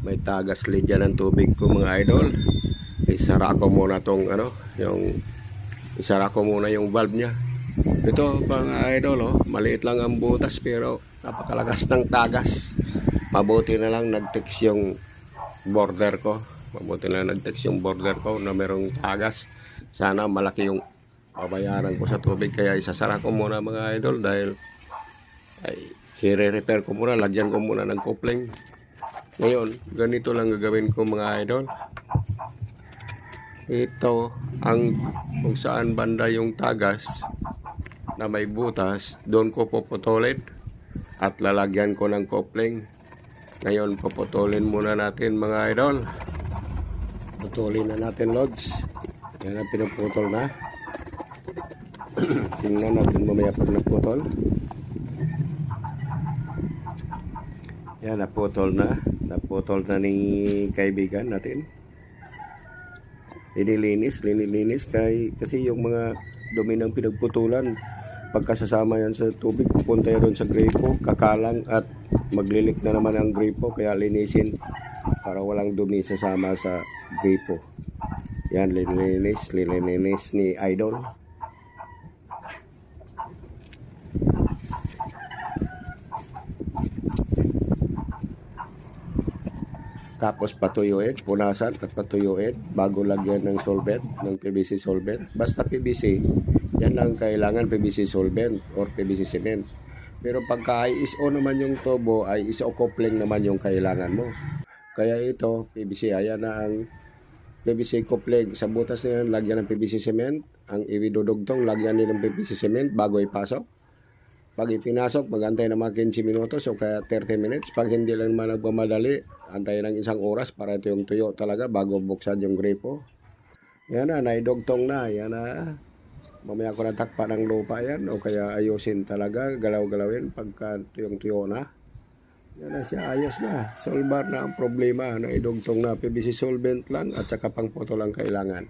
May tagas lidya ng tubig ko mga idol. Isara ko muna tong ano, yung isara ko muna yung valve niya. Ito mga idol, oh, maliit lang ang butas pero napakalakas ng tagas. Mabuti na lang nag-text yung border ko. Mabuti na lang nag-text yung border ko na merong tagas. Sana malaki yung babayaran ko sa tubig kaya isasara ko muna mga idol dahil ay i-repair ko muna, lagyan ko muna ng coupling. Ngayon, ganito lang gagawin ko mga idol. Ito ang kung saan banda yung tagas na may butas, doon ko puputulin at lalagyan ko ng coupling. Ngayon, puputulin muna natin mga idol. Putulin na natin logs. Yan ang pinuputol na. Tingnan natin mamaya pag naputol. Yan, naputol na. Naputol na ni kaibigan natin. Linilinis, linilinis kay, kasi yung mga dumi ng pinagputulan, pagkasasama yan sa tubig, pupunta yan sa gripo, kakalang at maglilik na naman ang gripo, kaya linisin para walang dumi sasama sa gripo. Yan, linilinis, linilinis ni Idol. Tapos patuyuin, punasan at patuyuin bago lagyan ng solvent, ng PVC solvent. Basta PVC, yan lang kailangan PVC solvent or PVC cement. Pero pagka ISO naman yung tubo, ay ISO coupling naman yung kailangan mo. Kaya ito, PVC, ayan na ang PVC coupling. Sa butas na yan, lagyan ng PVC cement. Ang iwidudugtong, lagyan din ng PVC cement bago ipasok. Pag ipinasok, magantay na mga 15 minutos o kaya 30 minutes. Pag hindi lang naman nagmamadali, antay ng isang oras para ito yung tuyo talaga bago buksan yung gripo. Yan na, naidugtong na. Yan na. Mamaya ko natakpa ng lupa yan o kaya ayusin talaga, galaw-galawin pagka tuyong tuyo na. Yan na siya, ayos na. Solbar na ang problema. Naidugtong na PVC solvent lang at saka pang photo lang kailangan.